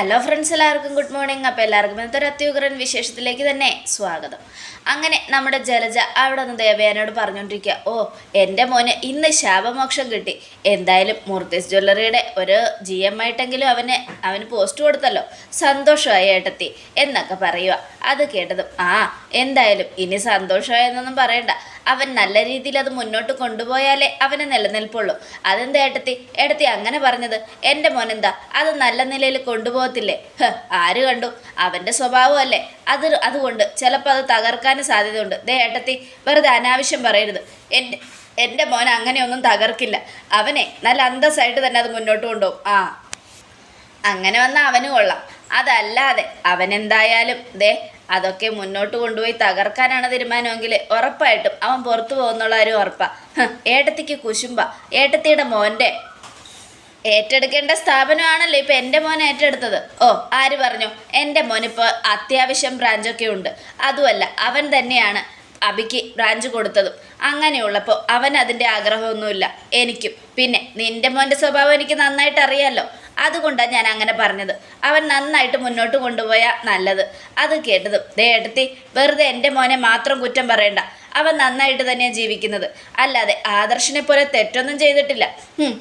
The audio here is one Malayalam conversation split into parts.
ഹലോ ഫ്രണ്ട്സ് എല്ലാവർക്കും ഗുഡ് മോർണിംഗ് അപ്പോൾ എല്ലാവർക്കും ഇന്നത്തെ ഒരു അത്യുഗ്രൻ വിശേഷത്തിലേക്ക് തന്നെ സ്വാഗതം. അങ്ങനെ നമ്മുടെ ജലജ അവിടെ നിന്ന് ദേവയാനോട് പറഞ്ഞുകൊണ്ടിരിക്കുക ഓ എന്റെ മോന് ഇന്ന് ശാപമോക്ഷം കിട്ടി. എന്തായാലും മൂർത്തീസ് ജ്വല്ലറിയുടെ ഒരു ജി എം ആയിട്ടെങ്കിലും അവന് അവന് പോസ്റ്റ് കൊടുത്തല്ലോ. സന്തോഷമായി ഏട്ടത്തി എന്നൊക്കെ പറയുക അത് കേട്ടതും ആ എന്തായാലും ഇനി സന്തോഷമായെന്നൊന്നും പറയണ്ട. അവൻ നല്ല രീതിയിൽ അത് മുന്നോട്ട് കൊണ്ടുപോയാലേ അവന് നിലനിൽപ്പുള്ളൂ. അതെന്താ ഏട്ടത്തി? ഏട്ടത്തി അങ്ങനെ പറഞ്ഞത് എന്റെ മോനെന്താ? അത് നല്ല നിലയിൽ കൊണ്ടുപോകത്തില്ലേ? ആര് കണ്ടു? അവന്റെ സ്വഭാവമല്ലേ? അത് അതുകൊണ്ട് ചിലപ്പോൾ അത് തകർക്കാനും സാധ്യതയുണ്ട്. ദേ ഏട്ടത്തി വെറുതെ അനാവശ്യം പറയരുത്. എന്റെ എന്റെ മോൻ അങ്ങനെയൊന്നും തകർക്കില്ല. അവനെ നല്ല അന്തസ്സായിട്ട് തന്നെ അത് മുന്നോട്ട് കൊണ്ടുപോകും. ആ. അങ്ങനെ വന്നാൽ അവന് കൊള്ളാം. അതല്ലാതെ അവനെന്തായാലും ദേ അതൊക്കെ മുന്നോട്ട് കൊണ്ടുപോയി തകർക്കാനാണ് തീരുമാനമെങ്കിൽ ഉറപ്പായിട്ടും അവൻ പുറത്തു പോകുന്നുള്ള ഒരു ഉറപ്പാ. ഏട്ടത്തിക്ക് കുശുമ്പ. ഏട്ടത്തിയുടെ മോന്റെ ഏറ്റെടുക്കേണ്ട സ്ഥാപനമാണല്ലോ ഇപ്പം എന്റെ മോൻ ഏറ്റെടുത്തത്. ഓ ആര് പറഞ്ഞു? എന്റെ മോനിപ്പോൾ അത്യാവശ്യം ബ്രാഞ്ചൊക്കെ ഉണ്ട്. അതുമല്ല അവൻ തന്നെയാണ് അബിക്ക് ബ്രാഞ്ച് കൊടുത്തതും. അങ്ങനെയുള്ളപ്പോൾ അവൻ അതിന്റെ ആഗ്രഹമൊന്നുമില്ല. എനിക്കും. പിന്നെ നിന്റെ മോന്റെ സ്വഭാവം എനിക്ക് നന്നായിട്ട് അറിയാമല്ലോ അതുകൊണ്ടാണ് ഞാൻ അങ്ങനെ പറഞ്ഞത്. അവൻ നന്നായിട്ട് മുന്നോട്ട് കൊണ്ടുപോയാൽ നല്ലത്. അത് കേട്ടതും ദേ എടുത്തി വെറുതെ എന്റെ മോനെ മാത്രം കുറ്റം പറയണ്ട. അവൻ നന്നായിട്ട് തന്നെയാണ് ജീവിക്കുന്നത്. അല്ലാതെ ആദർശിനെ പോലെ തെറ്റൊന്നും ചെയ്തിട്ടില്ല.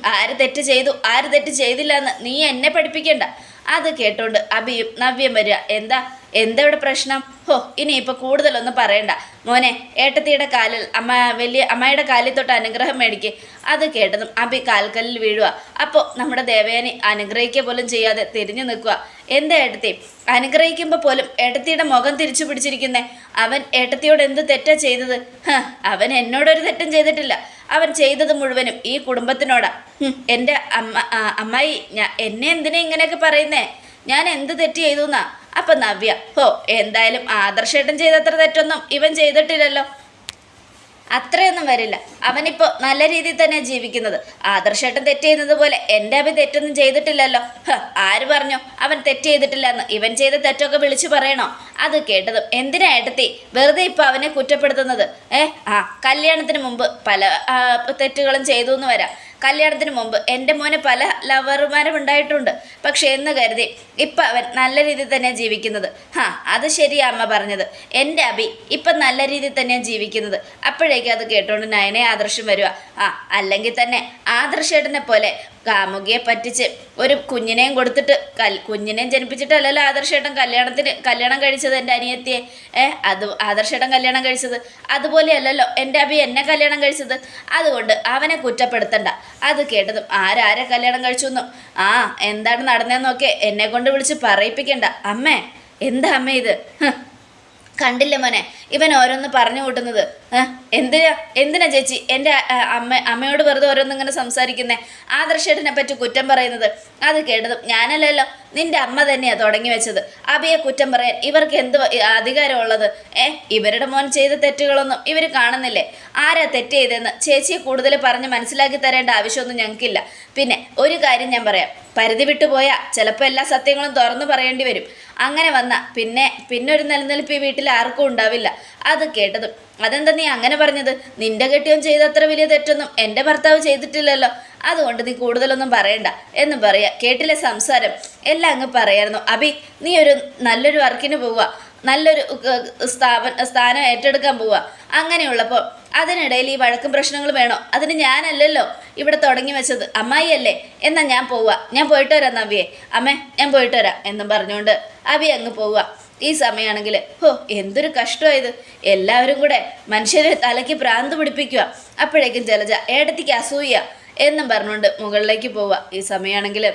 ആര് തെറ്റ് ചെയ്തു ആര് തെറ്റ് ചെയ്തില്ല എന്ന് നീ എന്നെ പഠിപ്പിക്കണ്ട. അത് കേട്ടോണ്ട് അഭിയും നവ്യം വരിക. എന്താ? എന്താ ഇവിടെ പ്രശ്നം? ഹോ ഇനി ഇപ്പൊ കൂടുതലൊന്നും പറയണ്ട. മോനെ ഏട്ടത്തിയുടെ കാലിൽ അമ്മ വലിയ അമ്മയുടെ കാലിൽ തൊട്ട് അനുഗ്രഹം മേടിക്ക്. അത് കേട്ടതും അബി കാൽക്കല്ലിൽ വീഴുക അപ്പോൾ നമ്മുടെ ദേവയാനി അനുഗ്രഹിക്കുക പോലും ചെയ്യാതെ തിരിഞ്ഞു നിൽക്കുക എന്താ ഏട്ടത്തി? അനുഗ്രഹിക്കുമ്പോൾ പോലും ഏട്ടത്തിയുടെ മുഖം തിരിച്ചു പിടിച്ചിരിക്കുന്നേ? അവൻ ഏട്ടത്തിയോട് എന്ത് തെറ്റാ ചെയ്തത്? അവൻ എന്നോടൊരു തെറ്റും ചെയ്തിട്ടില്ല. അവൻ ചെയ്തത് മുഴുവനും ഈ കുടുംബത്തിനോടാ. എന്റെ അമ്മ അമ്മായി എന്നെ എന്തിനാ ഇങ്ങനെയൊക്കെ പറയുന്നേ? ഞാൻ എന്ത് തെറ്റ് ചെയ്തു എന്നാ അപ്പം നവ്യ ഹോ എന്തായാലും ആദർശേട്ടൻ ചെയ്തത്ര തെറ്റൊന്നും ഇവൻ ചെയ്തിട്ടില്ലല്ലോ. അത്രയൊന്നും വരില്ല. അവനിപ്പോൾ നല്ല രീതിയിൽ തന്നെ ജീവിക്കുന്നത്. ആദർശേട്ടൻ തെറ്റ് ചെയ്യുന്നത് പോലെ എന്റെ അഭി തെറ്റൊന്നും ചെയ്തിട്ടില്ലല്ലോ. ആര് പറഞ്ഞു അവൻ തെറ്റ് ചെയ്തിട്ടില്ല എന്ന് ഇവൻ ചെയ്ത തെറ്റൊക്കെ വിളിച്ചു പറയണോ? അത് കേട്ടതും എന്തിനാ ഏട്ടത്തി വെറുതെ ഇപ്പോൾ അവനെ കുറ്റപ്പെടുത്തുന്നത്? ഏ ആ കല്യാണത്തിന് മുമ്പ് പല തെറ്റുകളും ചെയ്തു എന്ന് വരാം. കല്യാണത്തിന് മുമ്പ് എന്റെ മോനെ പല ലവർമാരും ഉണ്ടായിട്ടുണ്ട്. പക്ഷെ എന്ന് കരുതി ഇപ്പം അവൻ നല്ല രീതിയിൽ തന്നെയാണ് ജീവിക്കുന്നത്. ഹാ അത് ശരിയാ അമ്മ പറഞ്ഞത്. എന്റെ അഭി ഇപ്പം നല്ല രീതിയിൽ തന്നെയാണ് ജീവിക്കുന്നത്. അപ്പോഴേക്കും അത് കേട്ടോണ്ട് നയനെ ആദർശം വരിക ആ അല്ലെങ്കിൽ തന്നെ ആദർശേട്ടനെ പോലെ കാമുകിയെ പറ്റിച്ച് ഒരു കുഞ്ഞിനെയും കൊടുത്തിട്ട് കൽ കുഞ്ഞിനെയും ജനിപ്പിച്ചിട്ടല്ലല്ലോ ആദർശേട്ടൻ കല്യാണത്തിന് കല്യാണം കഴിച്ചത് എന്റെ അനിയത്തിയെ. ഏ അത് ആദർശേട്ടൻ കല്യാണം കഴിച്ചത്. അതുപോലെയല്ലല്ലോ എന്റെ അഭി എന്നെ കല്യാണം കഴിച്ചത്. അതുകൊണ്ട് അവനെ കുറ്റപ്പെടുത്തണ്ട. അത് കേട്ടതും ആരാരെ കല്യാണം കഴിച്ചു എന്നും ആ എന്താണ് നടന്നതെന്നൊക്കെ എന്നെ കൊണ്ട് വിളിച്ച് പറയിപ്പിക്കണ്ട. അമ്മേ എന്താ അമ്മ ഇത്. കണ്ടില്ല മോനെ. ഇവൻ ഓരോന്ന് പറഞ്ഞു കൂട്ടുന്നത്? എന്തിനാ എന്തിനാ ചേച്ചി എന്റെ അമ്മ അമ്മയോട് വെറുതെ ഓരോന്നിങ്ങനെ സംസാരിക്കുന്നേ? ആദർശേട്ടനെ പറ്റി കുറ്റം പറയുന്നത്. അത് കേട്ടതും ഞാനല്ലല്ലോ. നിന്റെ അമ്മ തന്നെയാണ് തുടങ്ങി വെച്ചത്. അബിയെ കുറ്റം പറയാൻ ഇവർക്ക് എന്ത് അധികാരമുള്ളത് ഏ ഇവരുടെ മോൻ ചെയ്ത തെറ്റുകളൊന്നും ഇവർ കാണുന്നില്ലേ? ആരാ തെറ്റ് ചെയ്തതെന്ന് ചേച്ചിയെ കൂടുതൽ പറഞ്ഞ് മനസ്സിലാക്കി തരേണ്ട ആവശ്യമൊന്നും ഞങ്ങൾക്കില്ല. പിന്നെ ഒരു കാര്യം ഞാൻ പറയാം. പരിധി വിട്ടു പോയാൽ ചിലപ്പോൾ എല്ലാ സത്യങ്ങളും തുറന്നു പറയേണ്ടി വരും. അങ്ങനെ വന്ന പിന്നെ പിന്നെ ഒരു നിലനിൽപ്പ് ഈ വീട്ടിൽ ആർക്കും ഉണ്ടാവില്ല. അത് കേട്ടതും. അതെന്താ നീ അങ്ങനെ പറഞ്ഞത്? നിന്റെ കെട്ടിയോൻ ചെയ്ത അത്ര വലിയ തെറ്റൊന്നും എന്റെ ഭർത്താവ് ചെയ്തിട്ടില്ലല്ലോ. അതുകൊണ്ട് നീ കൂടുതലൊന്നും പറയണ്ട. എന്ന് പറയാ. കേട്ടില്ല സംസാരം? എല്ലാം അങ്ങ് പറയായിരുന്നു. അബി നീ ഒരു നല്ലൊരു വർക്കിന് പോവുക. നല്ലൊരു സ്ഥാപന സ്ഥാനം ഏറ്റെടുക്കാൻ പോവുക. അങ്ങനെയുള്ളപ്പോൾ അതിനിടയിൽ ഈ വഴക്കും പ്രശ്നങ്ങളും വേണോ? അതിന് ഞാനല്ലല്ലോ ഇവിടെ തുടങ്ങി വെച്ചത്. അമ്മായിയല്ലേ. എന്നാൽ ഞാൻ പോവുക. ഞാൻ പോയിട്ട് വരാം നവ്യേ. അമ്മേ ഞാൻ പോയിട്ട് വരാം എന്നും പറഞ്ഞുകൊണ്ട് അബി അങ്ങ് പോവുക. ഈ സമയമാണെങ്കിൽ ഹോ എന്തൊരു കഷ്ടമായത്. എല്ലാവരും കൂടെ മനുഷ്യരെ തലയ്ക്ക് പ്രാന്ത് പിടിപ്പിക്കുക. അപ്പോഴേക്കും ജലജ ഏടത്തിക്ക് അസൂയ എന്നും പറഞ്ഞുകൊണ്ട് മുകളിലേക്ക് പോവുക. ഈ സമയമാണെങ്കിൽ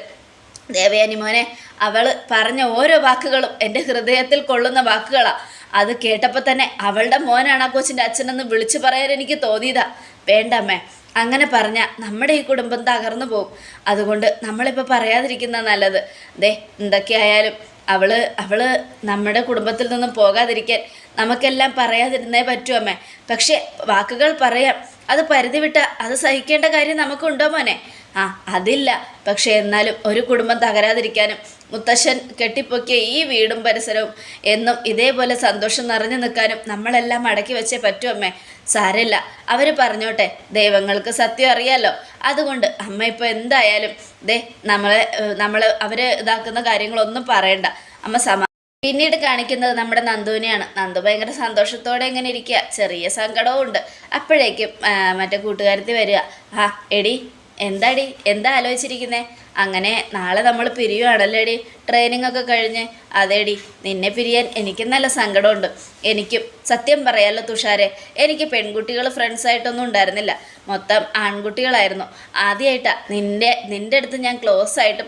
ദേവയാനി മോനെ അവൾ പറഞ്ഞ ഓരോ വാക്കുകളും എന്റെ ഹൃദയത്തിൽ കൊള്ളുന്ന വാക്കുകളാണ് അത് കേട്ടപ്പോൾ തന്നെ അവളുടെ മോനാണ് ആ കൊച്ചിന്റെ അച്ഛനെന്ന് വിളിച്ചു പറയാൻ എനിക്ക് തോന്നിയതാ. വേണ്ടമ്മേ അങ്ങനെ പറഞ്ഞാൽ നമ്മുടെ ഈ കുടുംബം തകർന്നു പോകും അതുകൊണ്ട് നമ്മളിപ്പോൾ പറയാതിരിക്കുന്ന നല്ലത്. ദേ എന്തൊക്കെയായാലും അവൾ അവൾ നമ്മുടെ കുടുംബത്തിൽ നിന്നും പോകാതിരിക്കാൻ നമുക്കെല്ലാം പറയാതിരുന്നേ പറ്റൂ അമ്മേ. പക്ഷേ വാക്കുകൾ പറയാം. അത് പരിധി വിട്ട അത് സഹിക്കേണ്ട കാര്യം നമുക്കുണ്ടോ മോനെ? ആ അതില്ല. പക്ഷേ എന്നാലും ഒരു കുടുംബം തകരാതിരിക്കാനും മുത്തശ്ശൻ കെട്ടിപ്പൊക്കിയ ഈ വീടും പരിസരവും എന്നും ഇതേപോലെ സന്തോഷം നിറഞ്ഞു നിൽക്കാനും നമ്മളെല്ലാം അടക്കി വെച്ചേ പറ്റൂ അമ്മേ. സാരമില്ല. അവർ പറഞ്ഞോട്ടെ. ദൈവങ്ങൾക്ക് സത്യം അറിയാലോ. അതുകൊണ്ട് അമ്മ ഇപ്പോൾ എന്തായാലും ദേ നമ്മളെ നമ്മൾ അവർ ഇതാക്കുന്ന കാര്യങ്ങളൊന്നും പറയണ്ട. അമ്മ സമ പിന്നീട് കാണിക്കുന്നത് നമ്മുടെ നന്ദുവിനെയാണ്. നന്ദു ഭയങ്കര സന്തോഷത്തോടെ ഇങ്ങനെ ഇരിക്കുക. ചെറിയ സങ്കടവും ഉണ്ട് അപ്പോഴേക്കും മറ്റേ കൂട്ടുകാരത്തി വരിക. ആ എടി എന്താടി എന്താ ആലോചിച്ചിരിക്കുന്നേ? അങ്ങനെ നാളെ നമ്മൾ പിരിയുവാണല്ലോ എടി ട്രെയിനിങ് ഒക്കെ കഴിഞ്ഞ്. അതേടി നിന്നെ പിരിയാൻ എനിക്കും നല്ല സങ്കടമുണ്ട്. എനിക്കും സത്യം പറയാമല്ലോ തുഷാരെ എനിക്ക് പെൺകുട്ടികൾ ഫ്രണ്ട്സായിട്ടൊന്നും ഉണ്ടായിരുന്നില്ല. മൊത്തം ആൺകുട്ടികളായിരുന്നു. ആദ്യമായിട്ടാണ് നിന്റെ നിന്റെ അടുത്ത് ഞാൻ ക്ലോസ് ആയിട്ട്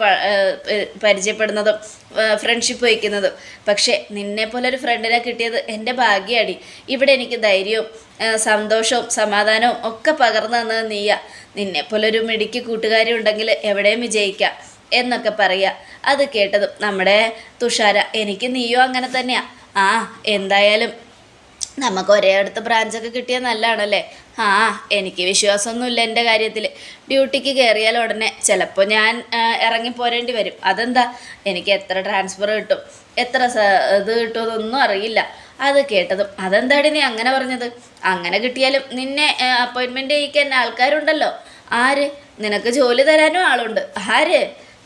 പരിചയപ്പെടുന്നതും ഫ്രണ്ട്ഷിപ്പ് വയ്ക്കുന്നതും. പക്ഷേ നിന്നെ പോലെ ഒരു ഫ്രണ്ടിനെ കിട്ടിയത് എന്റെ ഭാഗ്യമാണ് ഇവിടെ എനിക്ക് ധൈര്യവും സന്തോഷവും സമാധാനവും ഒക്കെ പകർന്നു തന്നത് നീയാ. നിന്നെ പോലെ ഒരു മിടിക്ക് കൂട്ടുകാരി ഉണ്ടെങ്കിൽ എവിടെയും വിജയിക്കാം എന്നൊക്കെ പറയുക അത് കേട്ടതും നമ്മുടെ തുഷാര എനിക്ക് നീയോ അങ്ങനെ തന്നെയാ. ആ എന്തായാലും നമുക്ക് ഒരേ അടുത്ത് ബ്രാഞ്ചൊക്കെ കിട്ടിയാൽ നല്ലതാണല്ലേ? ആ എനിക്ക് വിശ്വാസമൊന്നുമില്ല എന്റെ കാര്യത്തിൽ ഡ്യൂട്ടിക്ക് കയറിയാൽ ഉടനെ ചിലപ്പോൾ ഞാൻ ഇറങ്ങി പോരേണ്ടി വരും. അതെന്താ? എനിക്ക് എത്ര ട്രാൻസ്ഫർ കിട്ടും? എത്ര ഇത് കിട്ടുമെന്നൊന്നും അറിയില്ല. അത് കേട്ടതും അതെന്താടി നീ അങ്ങനെ പറഞ്ഞത്? അങ്ങനെ കിട്ടിയാലും നിന്നെ അപ്പോയിൻമെന്റ് ചെയ്യിക്കാൻ ആൾക്കാരുണ്ടല്ലോ. ആര്? നിനക്ക് ജോലി തരാനും ആളുണ്ട്. ആര്?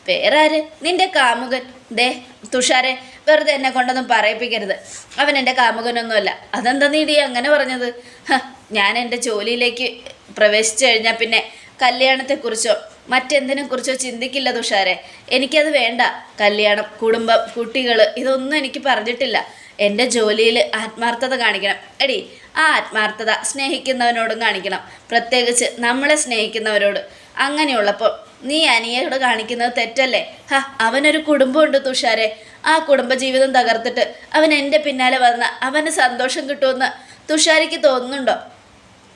പേരാര് നിന്റെ കാമുകൻ. ദേ തുഷാരെ വെറുതെ എന്നെ കൊണ്ടൊന്നും പറയിപ്പിക്കരുത്. അവൻ എന്റെ കാമുകനൊന്നുമല്ല. അതെന്താ നീടി അങ്ങനെ പറഞ്ഞത്? ഞാൻ എന്റെ ജോലിയിലേക്ക് പ്രവേശിച്ചു കഴിഞ്ഞാൽ പിന്നെ കല്യാണത്തെക്കുറിച്ചോ മറ്റെന്തിനെക്കുറിച്ചോ ചിന്തിക്കില്ല തുഷാരെ. എനിക്കത് വേണ്ട. കല്യാണം കുടുംബം കുട്ടികൾ ഇതൊന്നും എനിക്ക് പറഞ്ഞിട്ടില്ല. എന്റെ ജോലിയിൽ ആത്മാർത്ഥത കാണിക്കണം. എടി ആ ആത്മാർത്ഥത സ്നേഹിക്കുന്നവനോടും കാണിക്കണം. പ്രത്യേകിച്ച് നമ്മളെ സ്നേഹിക്കുന്നവരോട്. അങ്ങനെയുള്ളപ്പോൾ നീ അനിയോട് കാണിക്കുന്നത് തെറ്റല്ലേ? ഹ അവനൊരു കുടുംബമുണ്ട് തുഷാരെ. ആ കുടുംബജീവിതം തകർത്തിട്ട് അവൻ എന്റെ പിന്നാലെ വന്ന അവന് സന്തോഷം കിട്ടുമെന്ന് തുഷാരിക്ക് തോന്നുന്നുണ്ടോ?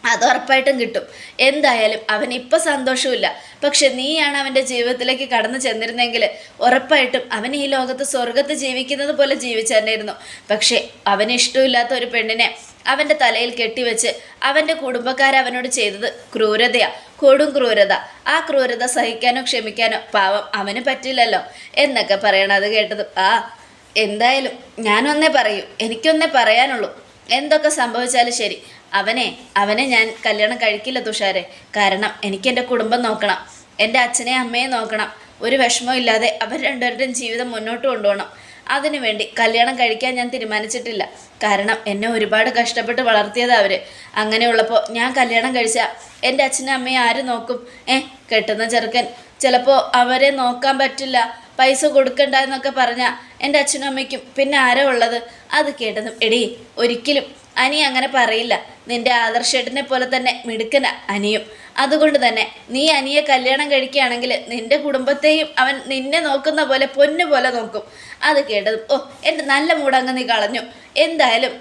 അത് ഉറപ്പായിട്ടും കിട്ടും. എന്തായാലും അവൻ ഇപ്പം സന്തോഷമില്ല പക്ഷെ നീയാണ് അവന്റെ ജീവിതത്തിലേക്ക് കടന്നു ചെന്നിരുന്നെങ്കിൽ ഉറപ്പായിട്ടും അവൻ ഈ ലോകത്ത് സ്വർഗത്ത് ജീവിക്കുന്നത് പോലെ ജീവിച്ചെന്നിരുന്നു പക്ഷേ അവന് ഇഷ്ടമില്ലാത്ത ഒരു പെണ്ണിനെ അവന്റെ തലയിൽ കെട്ടിവെച്ച് അവന്റെ കുടുംബക്കാർ അവനോട് ചെയ്തത് ക്രൂരതയാ. കൊടും ക്രൂരത. ആ ക്രൂരത സഹിക്കാനോ ക്ഷമിക്കാനോ പാവം അവന് പറ്റില്ലല്ലോ എന്നൊക്കെ പറയണം അത് കേട്ടത്. ആ എന്തായാലും ഞാനൊന്നേ പറയൂ. എനിക്കൊന്നേ പറയാനുള്ളൂ. എന്തൊക്കെ സംഭവിച്ചാലും ശരി. അവനെ അവനെ ഞാൻ കല്യാണം കഴിക്കില്ല തുഷാരെ. കാരണം എനിക്ക് എന്റെ കുടുംബം നോക്കണം. എന്റെ അച്ഛനെ അമ്മയെ നോക്കണം. ഒരു വിഷമവും ഇല്ലാതെ അവർ രണ്ടുപേരുടെയും ജീവിതം മുന്നോട്ട് കൊണ്ടുപോകണം. അതിനുവേണ്ടി കല്യാണം കഴിക്കാൻ ഞാൻ തീരുമാനിച്ചിട്ടില്ല. കാരണം എന്നെ ഒരുപാട് കഷ്ടപ്പെട്ട് വളർത്തിയത് അവർ അങ്ങനെയുള്ളപ്പോൾ ഞാൻ കല്യാണം കഴിച്ചാൽ എന്റെ അച്ഛനും അമ്മയും ആര് നോക്കും? ഏ കെട്ടുന്ന ചെറുക്കൻ. ചിലപ്പോൾ അവരെ നോക്കാൻ പറ്റില്ല. പൈസ കൊടുക്കണ്ട എന്നൊക്കെ പറഞ്ഞാൽ എന്റെ അച്ഛനും അമ്മയ്ക്കും പിന്നെ ആരാ ഉള്ളത്? അത് കേട്ടതും എടീ ഒരിക്കലും അനി അങ്ങനെ പറയില്ല. നിന്റെ ആദർശേട്ടനെ പോലെ തന്നെ മിടുക്കന അനിയും. അതുകൊണ്ട് തന്നെ നീ അനിയെ കല്യാണം കഴിക്കുകയാണെങ്കിൽ നിന്റെ കുടുംബത്തെയും അവൻ നിന്നെ നോക്കുന്ന പോലെ പൊന്നു പോലെ നോക്കും. അത് കേട്ടതും ഓ എന്റെ നല്ല മൂടങ്ങ് നീ കളഞ്ഞു. എന്തായാലും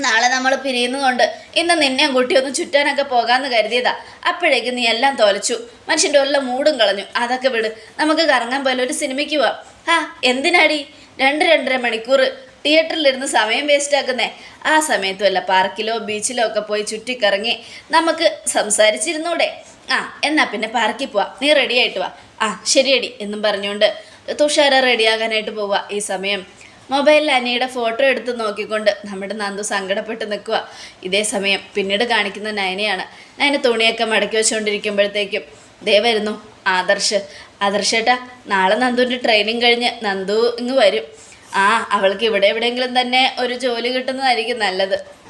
നാളെ നമ്മൾ പിരിയുന്നതുകൊണ്ട് ഇന്ന് നിന്നെയും കുട്ടി ഒന്ന് ചുറ്റാനൊക്കെ പോകാമെന്ന് കരുതിയതാ. അപ്പോഴേക്ക് നീ എല്ലാം തോലച്ചു. മനുഷ്യന്റെ ഉള്ള മൂടും കളഞ്ഞു. അതൊക്കെ വിട്. നമുക്ക് കറങ്ങാൻ പോലെ ഒരു സിനിമയ്ക്ക് പോവാം. ആ എന്തിനാടി? രണ്ട് രണ്ടര മണിക്കൂർ തിയേറ്ററിലിരുന്ന് സമയം വേസ്റ്റ് ആക്കുന്നേ. ആ സമയത്തും അല്ല പാർക്കിലോ ബീച്ചിലോ ഒക്കെ പോയി ചുറ്റിക്കറങ്ങി നമുക്ക് സംസാരിച്ചിരുന്നൂടെ. ആ എന്നാ പിന്നെ പാർക്കിൽ പോവാ. നീ റെഡി ആയിട്ട് വാ. ആ ശരിയടി എന്നും പറഞ്ഞുകൊണ്ട് തുഷാര റെഡിയാകാനായിട്ട് പോവുക ഈ സമയം. മൊബൈലിൽ അനിയുടെ ഫോട്ടോ എടുത്ത് നോക്കിക്കൊണ്ട് നമ്മുടെ നന്ദു സങ്കടപ്പെട്ട് നിൽക്കുക ഇതേ സമയം പിന്നീട് കാണിക്കുന്ന നയനയാണ്. നയന തുണിയൊക്കെ മടക്കി വെച്ചുകൊണ്ടിരിക്കുമ്പോഴത്തേക്കും ദേ വരുന്നു ആദർശ്. ആദർശേട്ടാ നാളെ നന്ദുവിന്റെ ട്രെയിനിങ് കഴിഞ്ഞ് നന്ദു ഇങ്ങ് വരും. ആ അവൾക്ക് ഇവിടെ എവിടെയെങ്കിലും തന്നെ ഒരു ജോലി കിട്ടുന്നതായിരിക്കും നല്ലത്.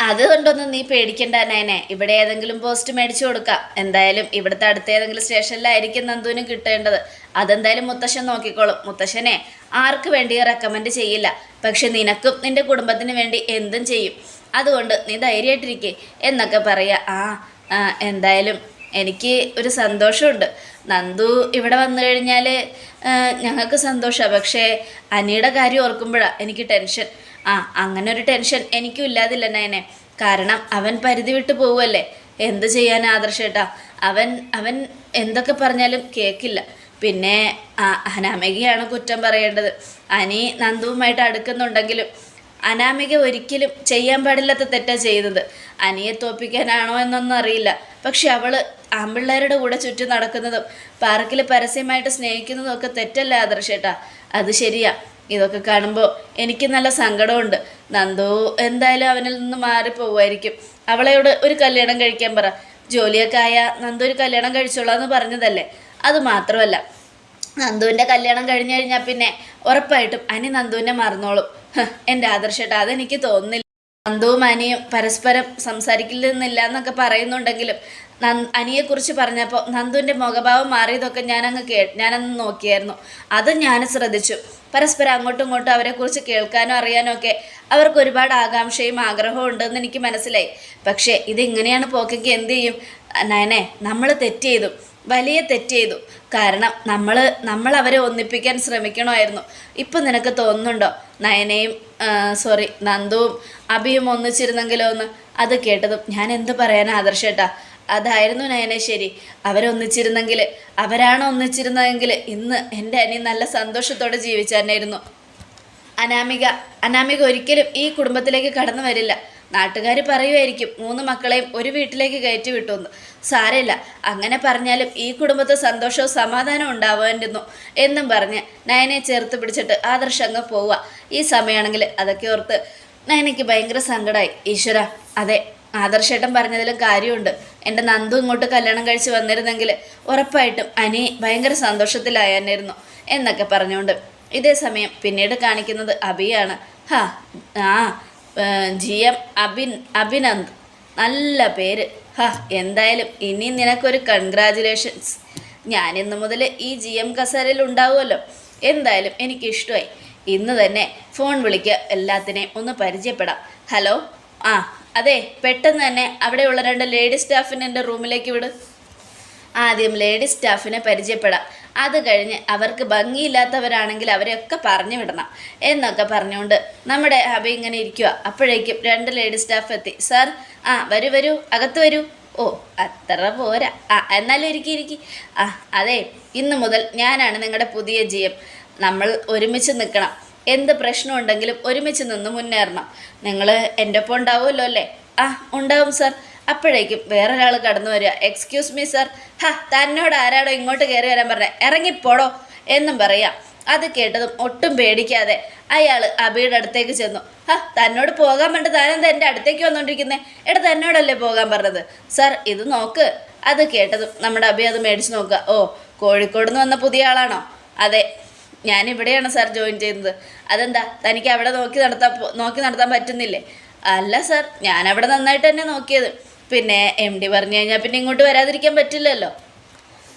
അതുകൊണ്ടൊന്നും നീ പേടിക്കണ്ട നയനെ. ഇവിടെ ഏതെങ്കിലും പോസ്റ്റ് മേടിച്ചു കൊടുക്കാം. എന്തായാലും ഇവിടുത്തെ അടുത്ത ഏതെങ്കിലും സ്റ്റേഷനിലായിരിക്കും നന്ദുവിന് കിട്ടേണ്ടത്. അതെന്തായാലും മുത്തശ്ശൻ നോക്കിക്കോളും. മുത്തശ്ശനെ ആർക്ക് വേണ്ടി റെക്കമെൻഡ് ചെയ്യില്ല. പക്ഷെ നിനക്കും നിന്റെ കുടുംബത്തിന് വേണ്ടി എന്തും ചെയ്യും. അതുകൊണ്ട് നീ ധൈര്യമായിട്ടിരിക്കേ എന്നൊക്കെ പറയാ. ആ ആ, എന്തായാലും എനിക്ക് ഒരു സന്തോഷമുണ്ട്. നന്ദു ഇവിടെ വന്നു കഴിഞ്ഞാൽ ഞങ്ങൾക്ക് സന്തോഷമാണ് പക്ഷേ അനിയുടെ കാര്യം ഓർക്കുമ്പോഴാണ് എനിക്ക് ടെൻഷൻ. ആ അങ്ങനെ ഒരു ടെൻഷൻ എനിക്കും ഇല്ലാതില്ല നയനെ. കാരണം അവൻ പരിധി വിട്ട് പോവുമല്ലേ എന്ത് ചെയ്യാൻ ആദർശേട്ടാ? അവൻ അവൻ എന്തൊക്കെ പറഞ്ഞാലും കേൾക്കില്ല പിന്നെ അനാമികയാണ് കുറ്റം പറയേണ്ടത്. അനി നന്ദുവുമായിട്ട് അടുക്കുന്നുണ്ടെങ്കിലും അനാമിക ഒരിക്കലും ചെയ്യാൻ പാടില്ലാത്ത തെറ്റാണ് ചെയ്യുന്നത്. അനിയെ തോപ്പിക്കാനാണോ എന്നൊന്നും അറിയില്ല. പക്ഷെ അവൾ ആമ്പിള്ളേരുടെ കൂടെ ചുറ്റും നടക്കുന്നതും പാർക്കിൽ പരസ്യമായിട്ട് സ്നേഹിക്കുന്നതും ഒക്കെ തെറ്റല്ല ആദർശേട്ടാ അത് ശരിയാ. ഇതൊക്കെ കാണുമ്പോൾ എനിക്ക് നല്ല സങ്കടമുണ്ട്. നന്ദു എന്തായാലും അവനിൽ നിന്ന് മാറിപ്പോവുമായിരിക്കും അവളെയോട് ഒരു കല്യാണം കഴിക്കാൻ പറ. ജോലിയൊക്കെ ആയ നന്ദു ഒരു കല്യാണം കഴിച്ചോളാന്ന് പറഞ്ഞതല്ലേ? അത് മാത്രമല്ല നന്ദുവിന്റെ കല്യാണം കഴിഞ്ഞു കഴിഞ്ഞാൽ പിന്നെ ഉറപ്പായിട്ടും അനി നന്ദുവിനെ മറന്നോളും. എന്റെ ആദർശേട്ടാ അതെനിക്ക് തോന്നുന്നില്ല നന്ദുവും അനിയും പരസ്പരം സംസാരിക്കില്ലെന്നില്ല എന്നൊക്കെ പറയുന്നുണ്ടെങ്കിലും നന് അനിയെക്കുറിച്ച് പറഞ്ഞപ്പോൾ നന്ദുവിന്റെ മുഖഭാവം മാറിയതൊക്കെ ഞാനങ്ങ് കേ ഞാനന്ന് നോക്കിയായിരുന്നു. അത് ഞാൻ ശ്രദ്ധിച്ചു. പരസ്പരം അങ്ങോട്ടും ഇങ്ങോട്ടും അവരെക്കുറിച്ച് കേൾക്കാനോ അറിയാനോ ഒക്കെ അവർക്ക് ഒരുപാട് ആകാംക്ഷയും ആഗ്രഹവും ഉണ്ടെന്ന് എനിക്ക് മനസ്സിലായി. പക്ഷേ ഇതിങ്ങനെയാണ് പോക്കെങ്കിൽ എന്ത് ചെയ്യും? നയനെ നമ്മൾ തെറ്റ് ചെയ്തു. വലിയ തെറ്റ് ചെയ്തു. കാരണം നമ്മൾ നമ്മൾ അവരെ ഒന്നിപ്പിക്കാൻ ശ്രമിക്കണമായിരുന്നു. ഇപ്പം നിനക്ക് തോന്നുന്നുണ്ടോ? നയനയും സോറി നന്ദുവും അഭിയും ഒന്നിച്ചിരുന്നെങ്കിലോ എന്ന്? അത് കേട്ടതും ഞാൻ എന്ത് പറയാൻ ആദർശേട്ടാ? അതായിരുന്നു നയനെ ശരി. അവരൊന്നിച്ചിരുന്നെങ്കിൽ അവരാണ് ഒന്നിച്ചിരുന്നതെങ്കിൽ ഇന്ന് എന്റെ അനി നല്ല സന്തോഷത്തോടെ ജീവിച്ചാനായിരുന്നു അനാമിക അനാമിക ഒരിക്കലും ഈ കുടുംബത്തിലേക്ക് കടന്നു വരില്ല. നാട്ടുകാർ പറയുമായിരിക്കും മൂന്ന് മക്കളെയും ഒരു വീട്ടിലേക്ക് കയറ്റി വിട്ടുവെന്ന്. സാരമില്ല അങ്ങനെ പറഞ്ഞാലും ഈ കുടുംബത്തെ സന്തോഷവും സമാധാനവും ഉണ്ടാവാണ്ടിരുന്നു എന്നും പറഞ്ഞ് നയനെ ചേർത്ത് പിടിച്ചിട്ട് ആദർശ് അങ്ങ് പോവുക ഈ സമയമാണെങ്കിൽ അതൊക്കെ ഓർത്ത് നയനയ്ക്ക് ഭയങ്കര സങ്കടമായി ഈശ്വര അതെ ആദർശേട്ടൻ പറഞ്ഞതിലും കാര്യമുണ്ട്. എന്റെ നന്ദു ഇങ്ങോട്ട് കല്യാണം കഴിച്ച് വന്നിരുന്നെങ്കിൽ ഉറപ്പായിട്ടും അനി ഭയങ്കര സന്തോഷത്തിലായായിരുന്നു എന്നൊക്കെ പറഞ്ഞുകൊണ്ട് ഇതേ സമയം പിന്നീട് കാണിക്കുന്നത് അബിയാണ്. ഹാ ആ ജി എം അഭിൻ അഭിനന്ദ് നല്ല പേര്. ഹ എന്തായാലും ഇനി നിനക്കൊരു കൺഗ്രാജുലേഷൻസ് ഞാൻ ഇന്ന് മുതൽ ഈ ജി എം കസേരയിൽ ഉണ്ടാവുമല്ലോ. എന്തായാലും എനിക്കിഷ്ടമായി ഇന്ന് തന്നെ ഫോൺ വിളിക്കുക എല്ലാത്തിനെയും ഒന്ന് പരിചയപ്പെടാം. ഹലോ? ആ അതെ പെട്ടെന്ന് തന്നെ അവിടെയുള്ള രണ്ട് ലേഡി സ്റ്റാഫിനെ എന്റെ റൂമിലേക്ക് വിട്. ആദ്യം ലേഡി സ്റ്റാഫിനെ പരിചയപ്പെടാം. അത് കഴിഞ്ഞ് അവർക്ക് ഭംഗിയില്ലാത്തവരാണെങ്കിൽ അവരെയൊക്കെ പറഞ്ഞു വിടണം എന്നൊക്കെ പറഞ്ഞുകൊണ്ട് നമ്മുടെ അഭി ഇങ്ങനെ ഇരിക്കുക അപ്പോഴേക്കും രണ്ട് ലേഡി സ്റ്റാഫ് എത്തി. സാർ ആ വരൂ വരൂ അകത്ത് വരൂ. ഓ അത്ര പോരാ. ആ എന്നാലും ഇരിക്കി ഇരിക്കി. ആ അതെ ഇന്ന് മുതൽ ഞാനാണ് നിങ്ങളുടെ പുതിയ ജി എം. നമ്മൾ ഒരുമിച്ച് നിൽക്കണം. എന്ത് പ്രശ്നമുണ്ടെങ്കിലും ഒരുമിച്ച് നിന്ന് മുന്നേറണം. നിങ്ങൾ എന്റെ ഒപ്പം ഉണ്ടാവുമല്ലോ അല്ലേ? ആ ഉണ്ടാവും സാർ. അപ്പോഴേക്കും വേറൊരാൾ കടന്നു വരിക. എക്സ്ക്യൂസ് മീ സർ ഹാ തന്നോട് ആരാടോ ഇങ്ങോട്ട് കയറി വരാൻ പറഞ്ഞത് ഇറങ്ങിപ്പോടോ? എന്നും പറയാം. അത് കേട്ടതും ഒട്ടും പേടിക്കാതെ അയാൾ അബിയുടെ അടുത്തേക്ക് ചെന്നു. ഹാ തന്നോട് പോകാൻ വേണ്ടി താനെന്താ എന്റെ അടുത്തേക്ക് വന്നുകൊണ്ടിരിക്കുന്നത് എടാ തന്നോടല്ലേ പോകാൻ പറഞ്ഞത്? സർ ഇത് നോക്ക്. അത് കേട്ടതും നമ്മുടെ അബി അത് മേടിച്ച് നോക്കുക. ഓ കോഴിക്കോട് നിന്ന് വന്ന പുതിയ ആളാണോ? അതെ ഞാനിവിടെയാണ് സാർ ജോയിൻ ചെയ്യുന്നത്. അതെന്താ? തനിക്ക് അവിടെ നോക്കി നടത്താൻ നോക്കി നടത്താൻ പറ്റുന്നില്ലേ? അല്ല സാർ ഞാനവിടെ നന്നായിട്ട് തന്നെ നോക്കിയത്. പിന്നെ എം ഡി പറഞ്ഞു കഴിഞ്ഞാൽ പിന്നെ ഇങ്ങോട്ട് വരാതിരിക്കാൻ പറ്റില്ലല്ലോ.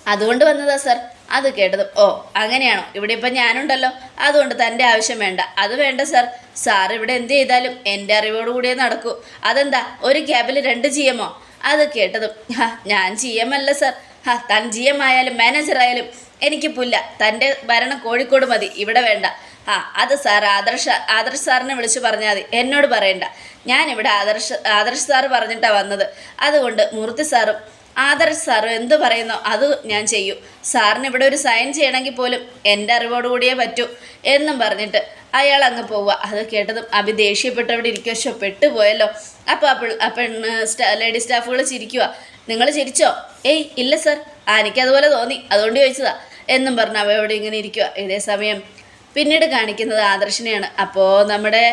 അതുകൊണ്ട് വന്നതാ സർ അത് കേട്ടത് ഓ അങ്ങനെയാണോ? ഇവിടെ ഇപ്പം ഞാനുണ്ടല്ലോ. അതുകൊണ്ട് തന്റെ ആവശ്യം വേണ്ട. അത് വേണ്ട സർ സാർ ഇവിടെ എന്ത് ചെയ്താലും എന്റെ അറിവോട് കൂടിയേ നടക്കൂ. അതെന്താ? ഒരു ക്യാബിൽ രണ്ട് ജി എമ്മോ അത് കേട്ടതും ഹാ ഞാൻ ജി എം അല്ല സാർ ഹാ താൻ ജി എം ആയാലും മാനേജർ ആയാലും എനിക്ക് പുല്ല തന്റെ ഭരണം കോഴിക്കോട് മതി. ഇവിടെ വേണ്ട. ആ അത് സാർ ആദർശ ആദർശ് സാറിനെ വിളിച്ച് പറഞ്ഞാൽ മതി. എന്നോട് പറയണ്ട. ഞാനിവിടെ ആദർശ് ആദർശ് സാറ് പറഞ്ഞിട്ടാണ് വന്നത്. അതുകൊണ്ട് മൂർത്തി സാറും ആദർശ് സാറും എന്ത് പറയുന്നോ അത് ഞാൻ ചെയ്യും. സാറിന് ഇവിടെ ഒരു സൈൻ ചെയ്യണമെങ്കിൽ പോലും എന്റെ അറിവോടുകൂടിയേ പറ്റൂ എന്നും പറഞ്ഞിട്ട് അയാൾ അങ്ങ് പോവുക. അത് കേട്ടതും അഭി ദേഷ്യപ്പെട്ട് അവിടെ പക്ഷെ പെട്ടുപോയല്ലോ. അപ്പോൾ അപ്പോൾ അപ്പം സ്റ്റാ ലേഡി സ്റ്റാഫുകൾ ചിരിക്കുക നിങ്ങൾ ചിരിച്ചോ? ഏയ് ഇല്ല സർ. ആ എനിക്കതുപോലെ തോന്നി. അതുകൊണ്ട് ചോദിച്ചതാ. എന്നും പറഞ്ഞ് അവ അവിടെ ഇങ്ങനെ ഇരിക്കുക ഇതേ സമയം പിന്നീട് കാണിക്കുന്നത് ആദർശിനെയാണ്. അപ്പോൾ നമ്മുടെ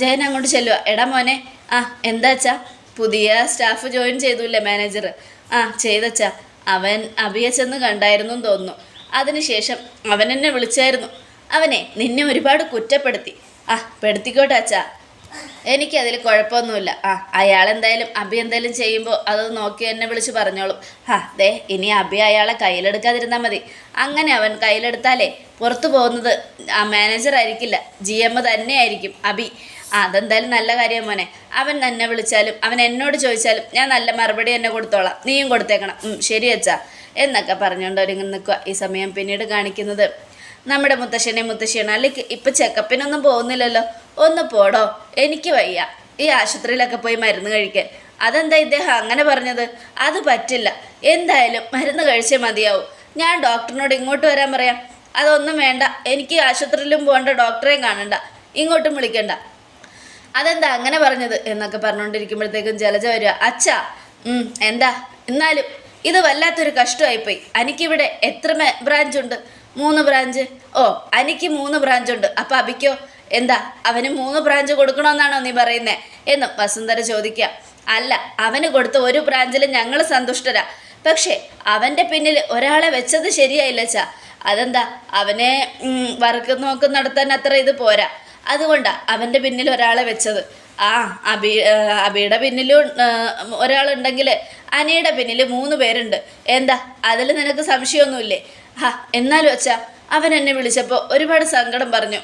ജയൻ അങ്ങോട്ട് ചെല്ലുക എടാ മോനെ ആ എന്താച്ചാ പുതിയ സ്റ്റാഫ് ജോയിൻ ചെയ്തുല്ലേ മാനേജർ ആ ചെയ്തച്ചാ അവൻ അഭിയെ ചെന്ന് കണ്ടായിരുന്നു എന്ന് തോന്നുന്നു. അതിനുശേഷം അവൻ എന്നെ വിളിച്ചായിരുന്നു. അവനെ നിന്നെ ഒരുപാട് കുറ്റപ്പെടുത്തി. ആ പെടുത്തിക്കോട്ടെ അച്ഛാ. എനിക്കതിൽ കുഴപ്പമൊന്നുമില്ല. ആ അയാളെന്തായാലും അഭി എന്തായാലും ചെയ്യുമ്പോൾ അത് നോക്കി എന്നെ വിളിച്ച് പറഞ്ഞോളും. ഹാ ദേ ഇനി അഭി അയാളെ കയ്യിലെടുക്കാതിരുന്നാൽ മതി. അങ്ങനെ അവൻ കയ്യിലെടുത്താലേ പുറത്തു പോകുന്നത് ആ മാനേജർ ആയിരിക്കില്ല. ജി എം തന്നെ ആയിരിക്കും അഭി ആ അതെന്തായാലും നല്ല കാര്യം മോനെ. അവൻ എന്നെ വിളിച്ചാലും അവൻ എന്നോട് ചോദിച്ചാലും ഞാൻ നല്ല മറുപടി എന്നെ കൊടുത്തോളാം. നീയും കൊടുത്തേക്കണം. ശരി അച്ഛാ. എന്നൊക്കെ പറഞ്ഞുകൊണ്ട് ഒരുങ്ങി നിൽക്കുക ഈ സമയം പിന്നീട് കാണിക്കുന്നത്. നമ്മുടെ മുത്തശ്ശനെ മുത്തശ്ശിയാണ്. അല്ലെങ്കിൽ ഇപ്പം ചെക്കപ്പിനൊന്നും പോകുന്നില്ലല്ലോ. ഒന്ന് പോടോ. എനിക്ക് വയ്യ. ഈ ആശുപത്രിയിലൊക്കെ പോയി മരുന്ന് കഴിക്കാൻ. അതെന്താ ഇദ്ദേഹം അങ്ങനെ പറഞ്ഞത്? അത് പറ്റില്ല. എന്തായാലും മരുന്ന് കഴിച്ചേ മതിയാവും. ഞാൻ ഡോക്ടറിനോട് ഇങ്ങോട്ട് വരാൻ പറയാം. അതൊന്നും വേണ്ട. എനിക്ക് ആശുപത്രിയിലും പോകേണ്ട ഡോക്ടറെയും കാണണ്ട. ഇങ്ങോട്ടും വിളിക്കണ്ട. അതെന്താ അങ്ങനെ പറഞ്ഞത്? എന്നൊക്കെ പറഞ്ഞുകൊണ്ടിരിക്കുമ്പോഴത്തേക്കും ജലജ വരിക. അച്ഛാ എന്താ? എന്നാലും ഇത് വല്ലാത്തൊരു കഷ്ടമായിപ്പോയി. എനിക്കിവിടെ എത്ര ബ്രാഞ്ചുണ്ട്. മൂന്ന് ബ്രാഞ്ച്. ഓ അനിക്ക് മൂന്ന് ബ്രാഞ്ച് ഉണ്ട് അപ്പം അബിക്കോ എന്താ അവന് മൂന്ന് ബ്രാഞ്ച് കൊടുക്കണമെന്നാണോ നീ പറയുന്നേ? എന്ന് വസുന്ധര ചോദിക്കുക. അല്ല അവന് കൊടുത്ത ഒരു ബ്രാഞ്ചിൽ ഞങ്ങൾ സന്തുഷ്ടരാ. പക്ഷേ അവന്റെ പിന്നിൽ ഒരാളെ വെച്ചത് ശരിയായില്ല ചാ അതെന്താ അവനെ വർക്ക് നോക്ക് നടത്താൻ അത്ര ഇത് പോരാ. അതുകൊണ്ടാ അവന്റെ പിന്നിൽ ഒരാളെ വെച്ചത്. ആ അബി അബിയുടെ പിന്നിലും ഒരാളുണ്ടെങ്കിൽ അനിയുടെ പിന്നിൽ മൂന്ന് പേരുണ്ട്. എന്താ അതിൽ നിനക്ക് സംശയമൊന്നുമില്ലേ? ഹാ എന്നാലും അച്ഛാ അവൻ എന്നെ വിളിച്ചപ്പോൾ ഒരുപാട് സങ്കടം പറഞ്ഞു.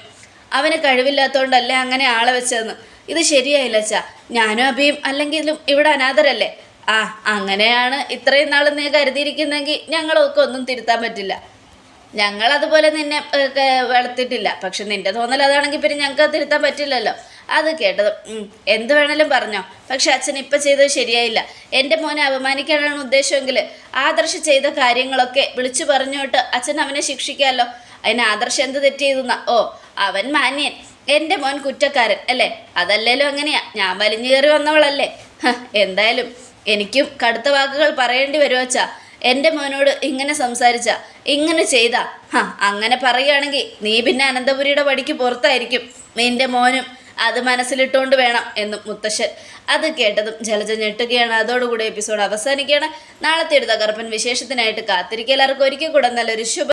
അവന് കഴിവില്ലാത്തതുകൊണ്ടല്ലേ അങ്ങനെ ആളെ വെച്ചതെന്ന്. ഇത് ശരിയായില്ല അച്ഛാ. ഞാനും അഭിയും അല്ലെങ്കിലും ഇവിടെ അനാഥരല്ലേ. ആ അങ്ങനെയാണ് ഇത്രയും നാൾ നീ കരുതിയിരിക്കുന്നെങ്കിൽ ഞങ്ങളൊക്കെ ഒന്നും തിരുത്താൻ പറ്റില്ല. ഞങ്ങൾ അതുപോലെ നിന്നെ വളർത്തിയിട്ടില്ല. പക്ഷെ നിന്റെ തോന്നൽ അതാണെങ്കിൽ പിന്നെ ഞങ്ങൾക്ക് തിരുത്താൻ പറ്റില്ലല്ലോ. അത് കേട്ടത് എന്ത് വേണേലും പറഞ്ഞോ. പക്ഷെ അച്ഛൻ ഇപ്പം ചെയ്തത് ശരിയായില്ല. എന്റെ മോനെ അപമാനിക്കാനാണ് ഉദ്ദേശമെങ്കിൽ ആദർശ ചെയ്ത കാര്യങ്ങളൊക്കെ വിളിച്ചു പറഞ്ഞോട്ട് അച്ഛൻ അവനെ ശിക്ഷിക്കാമല്ലോ അതിന് ആദർശം എന്ത് തെറ്റ് ചെയ്തെന്ന? ഓ അവൻ മാന്യൻ. എന്റെ മോൻ കുറ്റക്കാരൻ അല്ലേ? അതല്ലേലും അങ്ങനെയാ. ഞാൻ വലിഞ്ഞു കയറി വന്നവളല്ലേ. എന്തായാലും എനിക്കും കടുത്ത വാക്കുകൾ പറയേണ്ടി വരുവച്ചാ. എന്റെ മോനോട് ഇങ്ങനെ സംസാരിച്ച ഇങ്ങനെ ചെയ്ത. ഹാ അങ്ങനെ പറയുകയാണെങ്കിൽ നീ പിന്നെ അനന്തപുരിയുടെ വടിക്ക് പുറത്തായിരിക്കും. നിന്റെ മോനും അത് മനസ്സിലിട്ടുകൊണ്ട് വേണം എന്നും മുത്തശ്ശൻ. അത് കേട്ടതും ജലജ ഞെട്ടുകയാണ്. അതോടുകൂടി എപ്പിസോഡ് അവസാനിക്കുകയാണ്. നാളത്തെ ഒരു തകർപ്പൻ വിശേഷത്തിനായിട്ട് കാത്തിരിക്കുക. എല്ലാവർക്കും ഒരിക്കൽ കൂടെ നല്ലൊരു ശുഭ